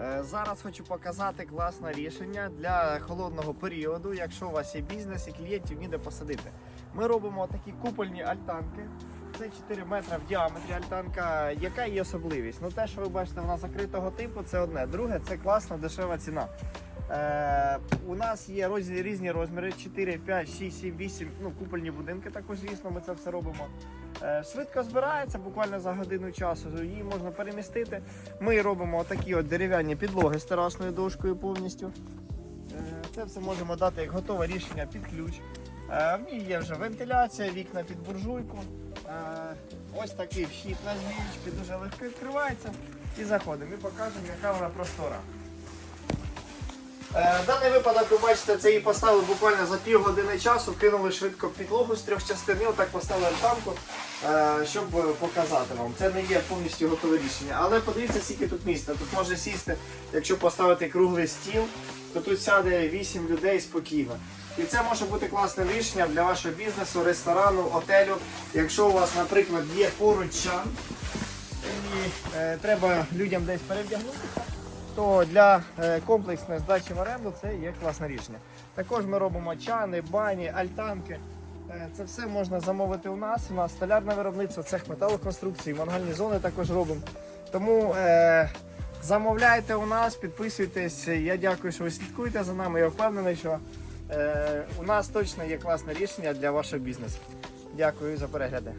Е, Зараз хочу показати класне рішення для холодного періоду, якщо у вас є бізнес і клієнтів ніде посадити. Ми робимо такі купольні альтанки. Це 4 метри в діаметрі альтанка. Яка її особливість? Ну те, що ви бачите, вона закритого типу, це одне. Друге, це класна дешева ціна. Е, у нас є розі- різні розміри: 4, 5, 6, 7, 8, ну купольні будинки. Також, звісно, ми це все робимо. Е, швидко збирається, буквально за годину часу. Її можна перемістити. Ми робимо такі от дерев'яні підлоги з терасною дошкою повністю. Е, Це все можемо дати як готове рішення під ключ. Е, В ній є вже вентиляція, вікна під буржуйку. Е, Ось такий вхід на звірочки, дуже легко відкривається. І заходимо. І покажемо, яка вона простора. Е, Даний випадок, ви бачите, це її поставили буквально за пів години часу, кинули швидко підлогу з трьох частин і отак поставили альтанку, е, щоб показати вам. Це не є повністю готове рішення. Але подивіться, скільки тут місця. Тут може сісти, якщо поставити круглий стіл, то тут сяде 8 людей спокійно. І це може бути класним рішенням для вашого бізнесу, ресторану, отелю. Якщо у вас, наприклад, є поруч чан і е, треба людям десь перевдягнутися, то для е, комплексної здачі в оренду це є класне рішення. Також ми робимо чани, бані, альтанки. Е, Це все можна замовити у нас. У нас столярне виробництво, цех металоконструкцій, мангальні зони також робимо. Тому е, замовляйте у нас, підписуйтесь. Я дякую, що ви слідкуєте за нами. Я впевнений, що е, у нас точно є класне рішення для вашого бізнесу. Дякую за перегляди.